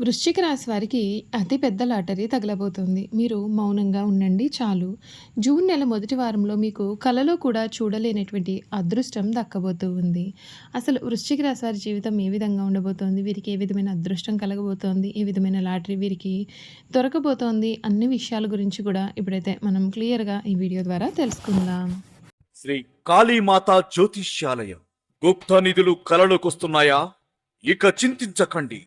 వృశ్చిక రాశి వారికి అతి పెద్ద లాటరీ తగలబోతుంది. మీరు మౌనంగా ఉండండి చాలు. జూన్ నెల మొదటి వారంలో మీకు కలలో కూడా చూడలేనటువంటి అదృష్టం దక్కబోతూ ఉంది. అసలు వృశ్చిక రాశి వారి జీవితం ఏ విధంగా ఉండబోతోంది? వీరికి ఏ విధమైన అదృష్టం కలగబోతోంది? ఏ విధమైన లాటరీ వీరికి దొరకబోతోంది? అన్ని విషయాల గురించి కూడా ఇప్పుడైతే మనం క్లియర్గా ఈ వీడియో ద్వారా తెలుసుకుందాం. శ్రీ కాళీమాత జ్యోతిష్యాలయం. గుప్త నిధులు కలలోకొస్తున్నాయా? ఇక చింతించకండి.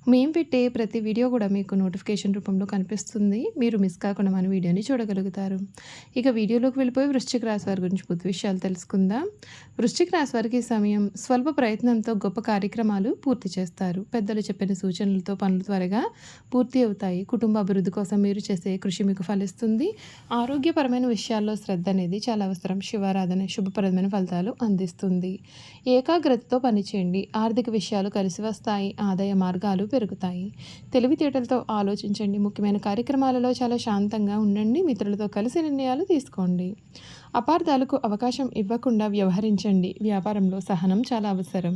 మేము పెట్టే ప్రతి వీడియో కూడా మీకు నోటిఫికేషన్ రూపంలో కనిపిస్తుంది. మీరు మిస్ కాకుండా మన వీడియోని చూడగలుగుతారు. ఇక వీడియోలోకి వెళ్ళిపోయి వృశ్చిక రాశి వారి గురించి పూర్తి విషయాలు తెలుసుకుందాం. వృశ్చిక రాశి వారికి సమయం స్వల్ప ప్రయత్నంతో గొప్ప కార్యక్రమాలు పూర్తి చేస్తారు. పెద్దలు చెప్పిన సూచనలతో పనులు త్వరగా పూర్తి అవుతాయి. కుటుంబ అభివృద్ధి కోసం మీరు చేసే కృషి మీకు ఫలిస్తుంది. ఆరోగ్యపరమైన విషయాల్లో శ్రద్ధ అనేది చాలా అవసరం. శివారాధన శుభప్రదమైన ఫలితాలు అందిస్తుంది. ఏకాగ్రతతో పనిచేయండి. ఆర్థిక విషయాలు కలిసి వస్తాయి. ఆదాయ మార్గాలు పెరుగుతాయి. తెలివితేటలతో ఆలోచించండి. ముఖ్యమైన కార్యక్రమాలలో చాలా శాంతంగా ఉండండి. మిత్రులతో కలిసి నిర్ణయాలు తీసుకోండి. అపార్థాలకు అవకాశం ఇవ్వకుండా వ్యవహరించండి. వ్యాపారంలో సహనం చాలా అవసరం.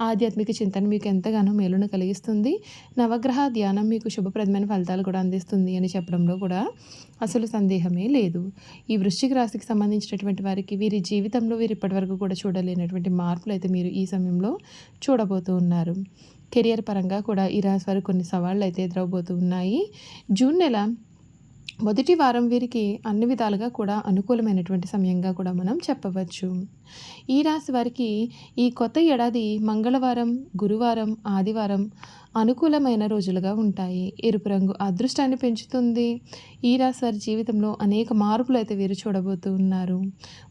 ఆధ్యాత్మిక చింతన మీకు ఎంతగానో మేలును కలిగిస్తుంది. నవగ్రహ ధ్యానం మీకు శుభప్రదమైన ఫలితాలు కూడా అందిస్తుంది అని చెప్పడంలో కూడా అసలు సందేహమే లేదు. ఈ వృశ్చిక రాశికి సంబంధించినటువంటి వారికి వీరి జీవితంలో వీరు ఇప్పటివరకు కూడా చూడలేనటువంటి మార్పులు అయితే మీరు ఈ సమయంలో చూడబోతూ ఉన్నారు. కెరియర్ పరంగా కూడా ఈ రాశి వారికి కొన్ని సవాళ్ళు అయితే ఎదురవబోతున్నాయి జూన్ నెల మొదటి వారం వీరికి అన్ని విధాలుగా కూడా అనుకూలమైనటువంటి సమయంగా కూడా మనం చెప్పవచ్చు. ఈ రాశి వారికి ఈ కొత్త ఏడాది మంగళవారం గురువారం ఆదివారం అనుకూలమైన రోజులుగా ఉంటాయి. ఎరుపు రంగు అదృష్టాన్ని పెంచుతుంది. ఈ రాశి వారి జీవితంలో అనేక మార్పులు అయితే వీరు చూడబోతూ ఉన్నారు.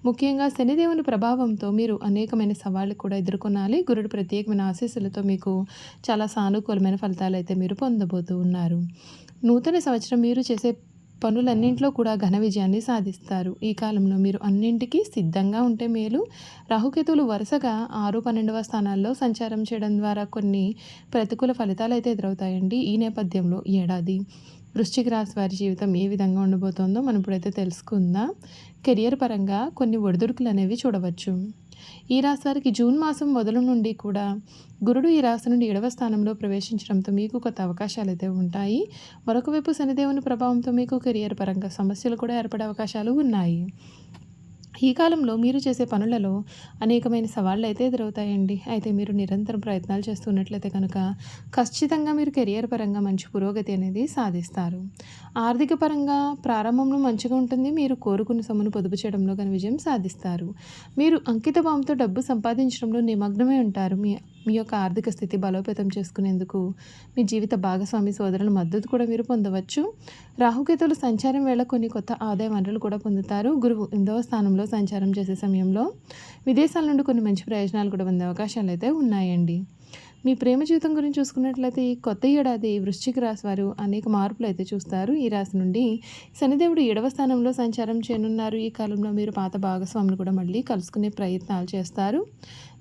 ముఖ్యంగా శనిదేవుని ప్రభావంతో మీరు అనేకమైన సవాళ్ళు కూడా ఎదుర్కొనాలి. గురుడు ప్రత్యేకమైన ఆశీస్సులతో మీకు చాలా సానుకూలమైన ఫలితాలు అయితే మీరు పొందబోతూ ఉన్నారు. నూతన సంవత్సరం మీరు చేసే పనులన్నింటిలో కూడా ఘన విజయాన్ని సాధిస్తారు. ఈ కాలంలో మీరు అన్నింటికీ సిద్ధంగా ఉంటే మేలు. రాహుకేతులు వరుసగా ఆరు పన్నెండవ స్థానాల్లో సంచారం చేయడం ద్వారా కొన్ని ప్రతికూల ఫలితాలు అయితే ఎదురవుతాయండి. ఈ నేపథ్యంలో ఈ ఏడాది వృశ్చిక రాశి వారి జీవితం ఏ విధంగా ఉండబోతోందో మనం ఇప్పుడైతే తెలుసుకుందాం. కెరియర్ పరంగా కొన్ని ఒడిదుడుకులు అనేవి చూడవచ్చు. ఈ రాశి వారికి జూన్ మాసం మొదలు నుండి కూడా గురుడు ఈ రాశి నుండి ఏడవ స్థానంలో ప్రవేశించడంతో మీకు కొత్త అవకాశాలు అయితే ఉంటాయి. మరొక వైపు శనిదేవుని ప్రభావంతో మీకు కెరియర్ పరంగా సమస్యలు కూడా ఏర్పడే అవకాశాలు ఉన్నాయి. ఈ కాలంలో మీరు చేసే పనులలో అనేకమైన సవాళ్ళు అయితే ఎదురవుతాయండి. అయితే మీరు నిరంతరం ప్రయత్నాలు చేస్తున్నట్లయితే కనుక ఖచ్చితంగా మీరు కెరియర్ పరంగా మంచి పురోగతి అనేది సాధిస్తారు. ఆర్థిక పరంగా ప్రారంభంలో మంచిగా ఉంటుంది. మీరు కోరుకున్న సొమ్మును పొదుపు చేయడంలో కానీ విజయం సాధిస్తారు. మీరు అంకిత భావంతో డబ్బు సంపాదించడంలో నిమగ్నమై ఉంటారు. మీ మీ యొక్క ఆర్థిక స్థితి బలోపేతం చేసుకునేందుకు మీ జీవిత భాగస్వామి సోదరుల మద్దతు కూడా మీరు పొందవచ్చు. రాహుకేతులు సంచారం వేళ కొన్ని కొత్త ఆదాయ వనరులు కూడా పొందుతారు. గురువు ఎనిమిదవ స్థానంలో సంచారం చేసే సమయంలో విదేశాల నుండి కొన్ని మంచి ప్రయోజనాలు కూడా పొందే అవకాశాలు అయితే ఉన్నాయండి. మీ ప్రేమ జీవితం గురించి చూసుకున్నట్లయితే ఈ కొత్త ఏడాది వృశ్చిక రాశి వారు అనేక మార్పులు అయితే చూస్తారు. ఈ రాశి నుండి శనిదేవుడు ఏడవ స్థానంలో సంచారం చేయనున్నారు. ఈ కాలంలో మీరు పాత భాగస్వామిని కూడా మళ్ళీ కలుసుకునే ప్రయత్నాలు చేస్తారు.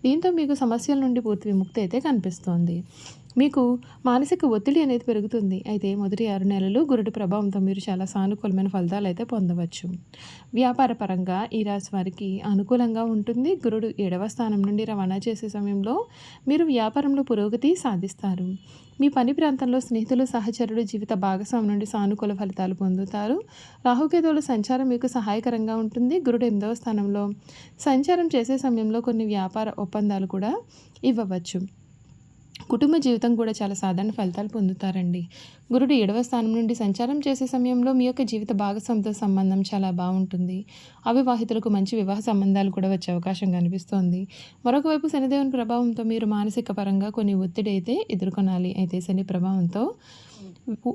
దీంతో మీకు సమస్యల నుండి పూర్తి విముక్తి అయితే కనిపిస్తోంది. మీకు మానసిక ఒత్తిడి అనేది పెరుగుతుంది. అయితే మొదటి ఆరు నెలలు గురుడి ప్రభావంతో మీరు చాలా సానుకూలమైన ఫలితాలు అయితే పొందవచ్చు. వ్యాపార పరంగా ఈ రాశి వారికి అనుకూలంగా ఉంటుంది. గురుడు ఏడవ స్థానం నుండి రవాణా చేసే సమయంలో మీరు వ్యాపారంలో పురోగతి సాధిస్తారు. మీ పని ప్రాంతంలో స్నేహితులు సహచరుడు జీవిత భాగస్వామి నుండి సానుకూల ఫలితాలు పొందుతారు. రాహుకేతువుల సంచారం మీకు సహాయకరంగా ఉంటుంది. గురుడు ఎనిమిదవ స్థానంలో సంచారం చేసే సమయంలో కొన్ని వ్యాపార ఒప్పందాలు కూడా ఇవ్వవచ్చు. కుటుంబ జీవితం కూడా చాలా సాధారణ ఫలితాలు పొందుతారండి. గురుడు ఏడవ స్థానం నుండి సంచారం చేసే సమయంలో మీ యొక్క జీవిత భాగస్వామితో సంబంధం చాలా బాగుంటుంది. అవివాహితులకు మంచి వివాహ సంబంధాలు కూడా వచ్చే అవకాశం కనిపిస్తోంది. మరొక వైపు శనిదేవుని ప్రభావంతో మీరు మానసిక పరంగా కొన్ని ఒత్తిడి అయితే ఎదుర్కొనాలి. అయితే శని ప్రభావంతో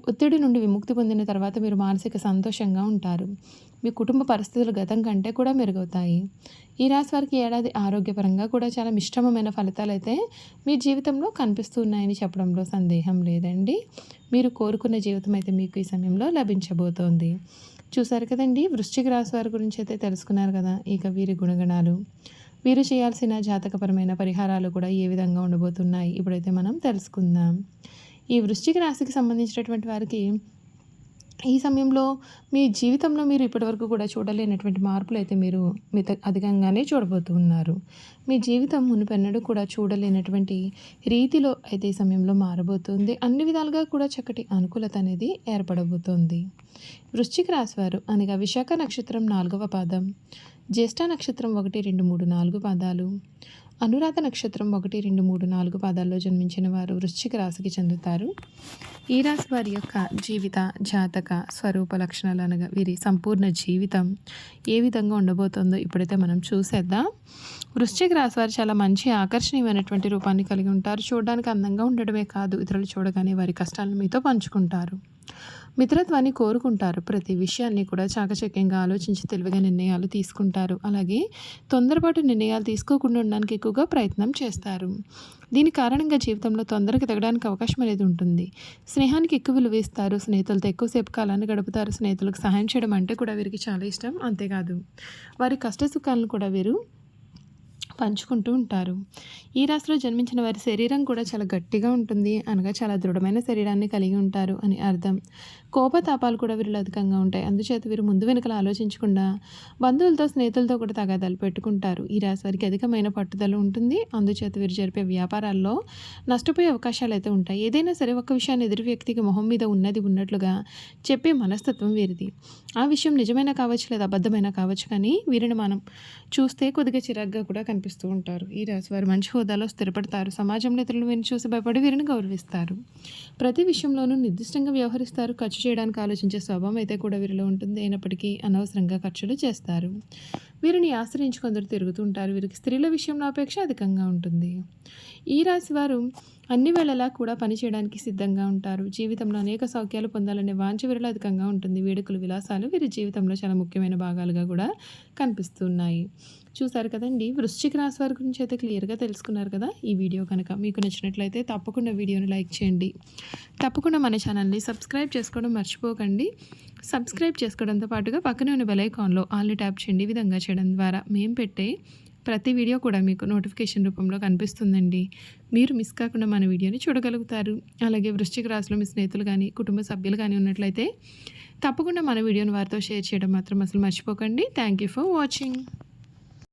ఒత్తిడి నుండి విముక్తి పొందిన తర్వాత మీరు మానసిక సంతోషంగా ఉంటారు. మీ కుటుంబ పరిస్థితులు గతం కంటే కూడా మెరుగవుతాయి. ఈ రాశి వారికి ఏడాది ఆరోగ్యపరంగా కూడా చాలా మిశ్రమమైన ఫలితాలు అయితే మీ జీవితంలో కనిపిస్తున్నాయని చెప్పడంలో సందేహం లేదండి. మీరు కోరుకున్న జీవితం అయితే మీకు ఈ సమయంలో లభించబోతోంది. చూసారు కదండి వృశ్చిక రాశి వారి గురించి అయితే తెలుసుకున్నారు కదా ఇక వీరి గుణగణాలు. వీరు చేయాల్సిన జాతకపరమైన పరిహారాలు కూడా ఏ విధంగా ఉండబోతున్నాయి ఇప్పుడైతే మనం తెలుసుకుందాం. ఈ వృశ్చిక రాశికి సంబంధించినటువంటి వారికి ఈ సమయంలో మీ జీవితంలో మీరు ఇప్పటివరకు కూడా చూడలేనటువంటి మార్పులు అయితే మీరు మిత అధికంగానే చూడబోతున్నారు మీ జీవితం మునుపెన్నడూ కూడా చూడలేనటువంటి రీతిలో అయితే ఈ సమయంలో మారబోతుంది. అన్ని విధాలుగా కూడా చక్కటి అనుకూలత అనేది ఏర్పడబోతోంది. వృశ్చిక రాశివారు అనగా విశాఖ నక్షత్రం నాలుగవ పాదం జ్యేష్ఠ నక్షత్రం ఒకటి రెండు మూడు నాలుగు పాదాలు అనురాధ నక్షత్రం ఒకటి రెండు మూడు నాలుగు పాదాల్లో జన్మించిన వారు వృశ్చిక రాశికి చెందుతారు. ఈ రాశి వారి యొక్క జీవిత జాతక స్వరూప లక్షణాలు అనగా వీరి సంపూర్ణ జీవితం ఏ విధంగా ఉండబోతుందో ఇప్పుడైతే మనం చూసేద్దాం. వృశ్చిక రాశి వారు చాలా మంచి ఆకర్షణీయమైనటువంటి రూపాన్ని కలిగి ఉంటారు. చూడడానికి అందంగా ఉండడమే కాదు ఇతరులు చూడగానే వారి కష్టాలను మీతో పంచుకుంటారు. మిత్రత్వాన్ని కోరుకుంటారు. ప్రతి విషయాన్ని కూడా చాకచక్యంగా ఆలోచించి తెలివిగా నిర్ణయాలు తీసుకుంటారు. అలాగే తొందరపాటు నిర్ణయాలు తీసుకోకుండా ఉండడానికి ఎక్కువగా ప్రయత్నం చేస్తారు. దీని కారణంగా జీవితంలో తొందరగా తగ్గడానికి అవకాశం అనేది ఉంటుంది. స్నేహానికి ఎక్కువ విలువ ఇస్తారు. స్నేహితులతో ఎక్కువసేపు కాలాన్ని గడుపుతారు. స్నేహితులకు సహాయం చేయడం అంటే కూడా వీరికి చాలా ఇష్టం. అంతేకాదు వారి కష్ట సుఖాలను కూడా వీరు పంచుకుంటూ ఉంటారు. ఈ రాశిలో జన్మించిన వారి శరీరం కూడా చాలా గట్టిగా ఉంటుంది. అనగా చాలా దృఢమైన శరీరాన్ని కలిగి ఉంటారు అని అర్థం. కోపతాపాలు కూడా వీరిలో అధికంగా ఉంటాయి. అందుచేత వీరు ముందు వెనుకలు ఆలోచించకుండా బంధువులతో స్నేహితులతో కూడా తగాదాలు పెట్టుకుంటారు. ఈ రాశి వారికి అధికమైన పట్టుదల ఉంటుంది. అందుచేత వీరు జరిపే వ్యాపారాల్లో నష్టపోయే అవకాశాలు అయితే ఉంటాయి. ఏదైనా సరే ఒక విషయాన్ని ఎదురు వ్యక్తికి మొహం మీద ఉన్నది ఉన్నట్లుగా చెప్పే మనస్తత్వం వీరిది. ఆ విషయం నిజమైనా కావచ్చు లేదా అబద్ధమైనా కావచ్చు కానీ వీరిని మనం చూస్తే కొద్దిగా చిరాగ్గా కూడా కనిపిస్తూ ఉంటారు. ఈ రాశి వారు మంచి హోదాలో స్థిరపడతారు. సమాజంలో ఇతరులు వీరిని చూసి భయపడి వీరిని గౌరవిస్తారు. ప్రతి విషయంలోనూ నిర్దిష్టంగా వ్యవహరిస్తారు. ఖర్చు చేయడానికి ఆలోచించే స్వభావం అయితే కూడా వీరిలో ఉంటుంది. అయినప్పటికీ అనవసరంగా ఖర్చులు చేస్తారు. వీరిని ఆశ్రయించి కొందరు తిరుగుతుంటారు వీరికి స్త్రీల విషయంలో అపేక్ష అధికంగా ఉంటుంది. ఈ రాశి వారు అన్ని వేళలా కూడా పనిచేయడానికి సిద్ధంగా ఉంటారు. జీవితంలో అనేక సౌఖ్యాలు పొందాలనే వాంఛ వీరిలో అధికంగా ఉంటుంది. వేడుకలు విలాసాలు వీరి జీవితంలో చాలా ముఖ్యమైన భాగాలుగా కూడా కనిపిస్తున్నాయి. చూసారు కదండి? వృశ్చిక రాశి వారి గురించి అయితే క్లియర్గా తెలుసుకున్నారు కదా ఈ వీడియో కనుక. మీకు నచ్చినట్లయితే తప్పకుండా వీడియోని లైక్ చేయండి. తప్పకుండా మన ఛానల్ని సబ్స్క్రైబ్ చేసుకోవడం మర్చిపోకండి. సబ్స్క్రైబ్ చేసుకోవడంతో పాటుగా పక్కనే ఉన్న బెలైకాన్లో ఆల్ని ట్యాప్ చేయండి. ఈ విధంగా చేయడం ద్వారా మేము పెట్టే ప్రతి వీడియో కూడా మీకు నోటిఫికేషన్ రూపంలో కనిపిస్తుందండి. మీరు మిస్ కాకుండా మన వీడియోని చూడగలుగుతారు. అలాగే వృశ్చిక రాశిలో మీ స్నేహితులు కానీ కుటుంబ సభ్యులు కానీ ఉన్నట్లయితే తప్పకుండా మన వీడియోని వారితో షేర్ చేయడం మాత్రం అసలు మర్చిపోకండి. Thank you for watching.